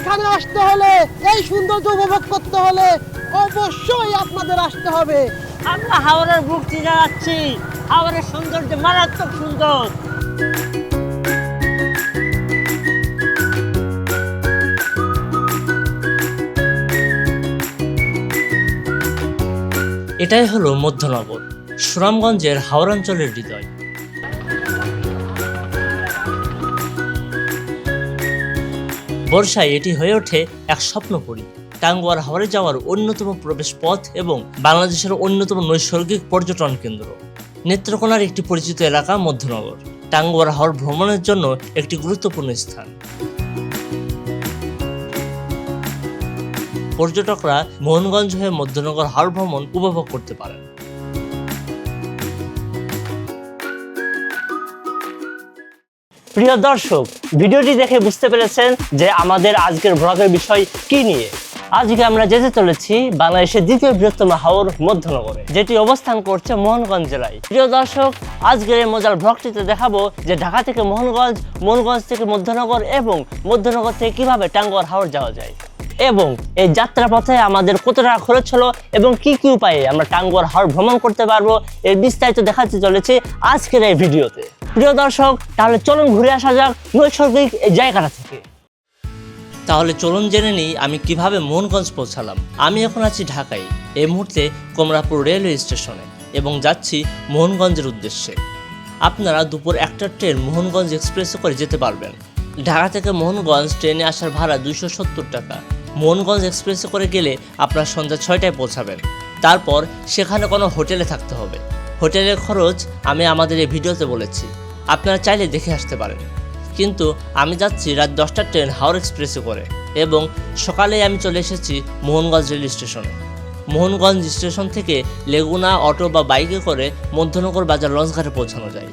এইখানে আসতে হলে এই সৌন্দর্য উপভোগ করতে হলে অবশ্যই আপনাদের আসতে হবে। আমরা হাওড়ের বুক চিনে যাচ্ছি। হাওড়ের সৌন্দর্য মারাত্মক সুন্দর। এটাই হলো মধ্যনগর সুনামগঞ্জের হাওড়াঞ্চলের হৃদয়। বর্ষায় এটি হয়ে ওঠে এক স্বপ্নপুরী। টাঙ্গুয়ার হাওড়ে যাওয়ার অন্যতম প্রবেশ পথ এবং বাংলাদেশের অন্যতম নৈসর্গিক পর্যটন কেন্দ্র। নেত্রকোনার একটি পরিচিত এলাকা মধ্যনগর। টাঙ্গুয়ার হাওড় ভ্রমণের জন্য একটি গুরুত্বপূর্ণ স্থান। পর্যটকরা মোহনগঞ্জ হয়ে মধ্যনগর হাওড় ভ্রমণ উপভোগ করতে পারেন। প্রিয় দর্শক, ভিডিওটি দেখে বুঝতে পেরেছেন যে আমাদের আজকের ভ্লগের বিষয় কি নিয়ে। আজকে আমরা যেতে চলেছি বাংলাদেশের দ্বিতীয় বৃহত্তম হাওর মধ্যনগরে, যেটি অবস্থান করছে মোহনগঞ্জ জেলায়। প্রিয় দর্শক, আজকের এই মজার ভ্লগটিতে দেখাবো যে ঢাকা থেকে মোহনগঞ্জ মোহনগঞ্জ থেকে মধ্যনগর এবং মধ্যনগর থেকে কীভাবে টাঙ্গুয়ার হাওর যাওয়া যায়। এবং এই যাত্রা পথে আমাদের কত টাকা খরচ হলো এবং কি কি উপায়ে আমরা টাঙ্গুয়ার হাওর ভ্রমণ করতে পারব, এর বিস্তারিত দেখাতে চলেছে আজকের এই ভিডিওতে। প্রিয় দর্শক, তাহলে চলুন ঘুরে আসা যাক নৈসর্গিক এই জায়গাটা থেকে। তাহলে চলুন জেনে নিই আমি কীভাবে মোহনগঞ্জ পৌঁছালাম। আমি এখন আছি ঢাকায়, এই মুহূর্তে কমলাপুর রেলওয়ে স্টেশনে এবং যাচ্ছি মোহনগঞ্জের উদ্দেশ্যে। আপনারা দুপুর একটার ট্রেন মোহনগঞ্জ এক্সপ্রেসে করে যেতে পারবেন। ঢাকা থেকে মোহনগঞ্জ ট্রেনে আসার ভাড়া দুইশো সত্তর টাকা। মোহনগঞ্জ এক্সপ্রেসে করে গেলে আপনার সন্ধ্যা ছয়টায় পৌঁছাবেন। তারপর সেখানে কোনো হোটেলে থাকতে হবে। হোটেলের খরচ আমি আমাদের এই ভিডিওতে বলেছি। আপনারা চাইলে দেখে আসতে পারেন। কিন্তু আমি যাচ্ছি রাত দশটার ট্রেন হাওড় এক্সপ্রেসে করে এবং সকালে আমি চলে এসেছি মোহনগঞ্জ রেল স্টেশনে। মোহনগঞ্জ স্টেশন থেকে লেগুনা অটো বা বাইকে করে মধ্যনগর বাজার লঞ্চঘাটে পৌঁছানো যায়।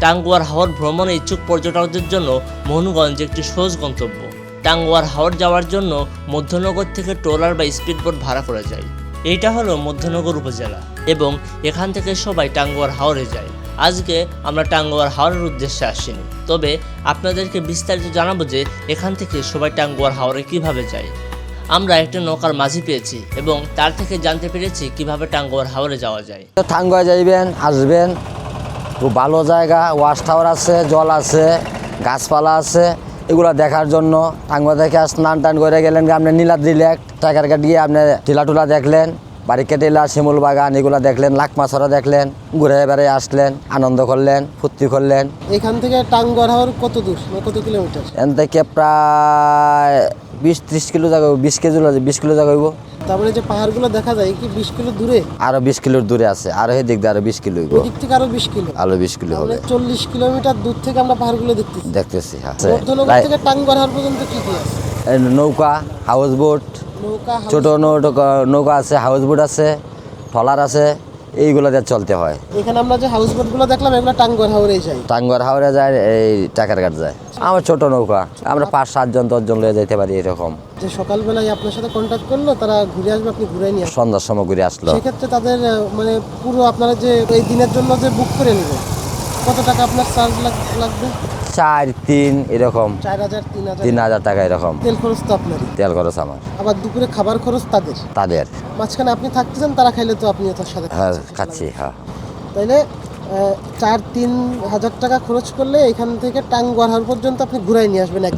টাঙ্গুয়ার হাওড় ভ্রমণে ইচ্ছুক পর্যটকদের জন্য মোহনগঞ্জ একটি সহজ গন্তব্য। টাঙ্গুয়ার হাওড় যাওয়ার জন্য মধ্যনগর থেকে ট্রলার বা স্পিডবোট ভাড়া করা যায়। এইটা হলো মধ্যনগর উপজেলা এবং এখান থেকে সবাই টাঙ্গুয়ার হাওড়ে যায়। আজকে আমরা টাঙ্গুয়ার হাওড়ের উদ্দেশ্যে আসিনি। তবে আপনাদেরকে বিস্তারিত জানাব যে এখান থেকে সবাই টাঙ্গুয়ার হাওড়ে কীভাবে যায়। আমরা একটা নৌকার মাঝি পেয়েছি এবং তার থেকে জানতে পেরেছি কীভাবে টাঙ্গুয়ার হাওড়ে যাওয়া যায়। তো টাঙ্গুয়া যাইবেন, আসবেন। খুব ভালো জায়গা, ওয়াশ টাওয়ার আছে, জল আছে, গাছপালা আছে। এগুলো দেখার জন্য টাঙ্গুয়া থেকে স্নান টান করে গেলেন আপনি নীলাদ্রি লেক টাকার কাট গিয়ে আপনি টিলা টুলা দেখলেন বাড়িকে টিলা শিমুল বাগান এগুলো দেখলেন লাকমাছরা দেখলেন ঘুরে বেড়ে আসলেন আনন্দ করলেন ফুর্তি করলেন। এখান থেকে টাঙ্গর হওয়ার কত দূর? কত কিলোমিটার? এখান থেকে প্রায় বিশ ত্রিশ কিলো জায়গা বিশ কেজি বিশ কিলো জায়গা হইব। তারপরে যে পাহাড়গুলো দেখা যায় কি বিশ কিলো দূরে? আরও বিশ কিলোর দূরে আছে আরও দিক দিয়ে আরও বিশ কিলো হইব। দিক থেকে আরও বিশ কিলো। আরও বিশ কিলো হবে। চল্লিশ কিলোমিটার দূর থেকে আমরা পাহাড়গুলো দেখতেছি। দেখতেছি হ্যাঁ। থেকে পর্যন্ত কি কি আছে? নৌকা হাউস বোট নৌকা ছোট নৌকা নৌকা আছে হাউস বোট আছে ট্রলার আছে। এইগুলো দিয়ে চলতে হয়। এখানে আমরা যে হাউস বোটগুলো দেখলাম এগুলো টাঙ্গুয়ার হাওরে যায়। টাঙ্গুয়ার হাওড়ে যায় এই টাকার ঘাট যায়। আমার ছোট নৌকা আমরা পাঁচ সাতজন দশজন লয়ে যেতে পারি এরকম। যে সকালবেলায় আপনার সাথে কন্ট্যাক্ট করল তারা ঘুরে আসবে আপনি ঘুরে নিয়ে সন্ধ্যার সময় ঘুরে আসলো। সেক্ষেত্রে তাদের মানে পুরো আপনারা যে এই দিনের জন্য যে বুক করে নেবেন কত টাকা আপনার চার্জ লাগবে? চার তিন এরকম। চার হাজার তিন হাজার। তিন হাজার টাকা এরকম। তেল খরচ তো আপনারই। তেল খরচ আমার। আবার দুপুরে খাবার খরচ তাদের? তাদের। মাঝখানে আপনি থাকতেছেন তারা খাইলে তো আপনি তার সাথে হ্যাঁ খাচ্ছি হ্যাঁ। তাইলে চার তিন হাজার টাকা খরচ করলে এখান থেকে টাঙ্গুয়ার পর্যন্ত আপনি ঘুরাই নিয়ে আসবেন এক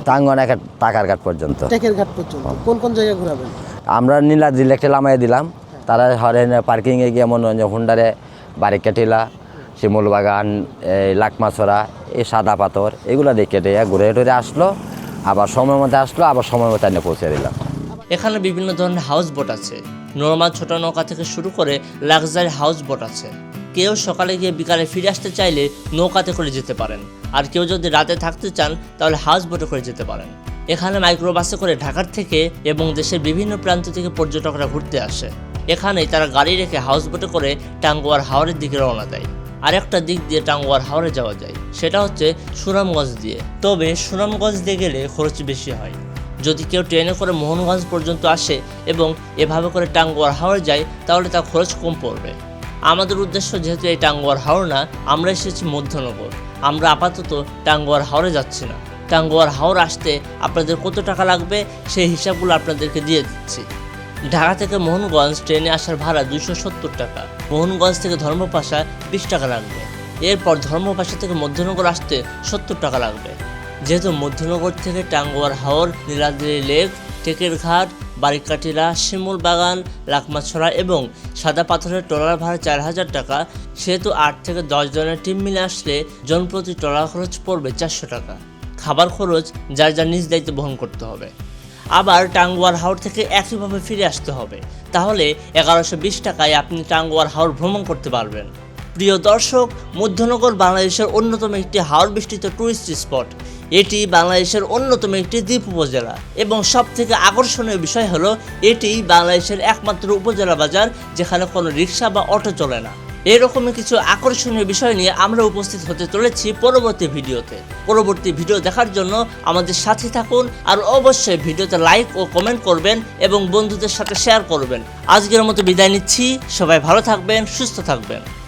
টাকার ঘাট পর্যন্ত। টেকের ঘাট পর্যন্ত। কোন কোন জায়গায় ঘুরাবেন? আমরা নীলাদ্রি লেকটা লামাই দিলাম। তারা হরেন পার্কিংয়ে গিয়ে মনে হয় যে হুন্ডারে বারিকা টিলা শিমুল বাগান, এই লাকমাছড়া, এই সাদা পাথর, এগুলো দেখে টেয়ে ঘুরে টুরে আসলো, আবার সময় মতো আসলো, আবার সময় মতো এনে পৌঁছে দিলাম এখানে বিভিন্ন ধরনের হাউস বোট আছে। নর্মাল ছোট নৌকা থেকে শুরু করে লাক্সারি হাউস বোট আছে। কেউ সকালে গিয়ে বিকালে ফিরে আসতে চাইলে নৌকাতে করে যেতে পারেন। আর কেউ যদি রাতে থাকতে চান, তাহলে হাউস বোটে করে যেতে পারেন। এখানে মাইক্রোবাসে করে ঢাকার থেকে এবং দেশের বিভিন্ন প্রান্ত থেকে পর্যটকরা ঘুরতে আসে। এখানেই তারা গাড়ি রেখে হাউস বোটে করে টাঙ্গুয়ার হাওড়ের দিকে রওনা দেয়। আরেকটা দিক দিয়ে টাঙ্গুয়ার হাওড়ে যাওয়া যায়, সেটা হচ্ছে সুনামগঞ্জ দিয়ে। তবে সুনামগঞ্জ দিয়ে গেলে খরচ বেশি হয়। যদি কেউ ট্রেনে করে মোহনগঞ্জ পর্যন্ত আসে এবং এভাবে করে টাঙ্গুয়ার হাওড়ে যায়, তাহলে তার খরচ কম পড়বে। আমাদের উদ্দেশ্য যেহেতু এই টাঙ্গুয়ার হাওড় না, আমরা এসেছি মধ্যনগর। আমরা আপাতত টাঙ্গুয়ার হাওড়ে যাচ্ছি না। টাঙ্গুয়ার হাওর আসতে আপনাদের কত টাকা লাগবে, সেই হিসাবগুলো আপনাদেরকে দিয়ে দিচ্ছি। ঢাকা থেকে মোহনগঞ্জ ট্রেনে আসার ভাড়া দুশো সত্তর টাকা। মোহনগঞ্জ থেকে ধর্মপাশা বিশ টাকা লাগবে। এরপর ধর্মপাশা থেকে মধ্যনগর আসতে সত্তর টাকা লাগবে। যেহেতু মধ্যনগর থেকে টাঙ্গুয়ার হাওর, নীলাদ্রি লেক, টেকের ঘাট, বারিকাটিরা, শিমুল বাগান, লাকমাছড়া এবং সাদা পাথরের ট্রলার ভাড়া চার হাজার টাকা, সেহেতু আট থেকে দশ জনের টিম মিলে আসলে জনপ্রতি ট্রলার খরচ পড়বে চারশো টাকা। খাবার খরচ যার যার নিজ দায়িত্ব বহন করতে হবে। আবার টাঙ্গুয়ার হাওর থেকে একইভাবে ফিরে আসতে হবে। তাহলে এগারোশো বিশ টাকায় আপনি টাঙ্গুয়ার হাওর ভ্রমণ করতে পারবেন। প্রিয় দর্শক, মধ্যনগর বাংলাদেশের অন্যতম একটি হাওড় বেষ্টিত টুরিস্ট স্পট এটি বাংলাদেশের অন্যতম একটি দ্বীপ উপজেলা এবং সব থেকে আকর্ষণীয় বিষয় হলো, এটি বাংলাদেশের একমাত্র উপজেলা বাজার যেখানে কোনো রিক্সা বা অটো চলে না। এরকমই কিছু আকর্ষণীয় বিষয় নিয়ে আমরা উপস্থিত হতে চলেছি পরবর্তী ভিডিওতে। পরবর্তী ভিডিও দেখার জন্য আমাদের সাথে থাকুন আর অবশ্যই ভিডিওতে লাইক ও কমেন্ট করবেন এবং বন্ধুদের সাথে শেয়ার করবেন। আজকের মতো বিদায় নিচ্ছি। সবাই ভালো থাকবেন, সুস্থ থাকবেন।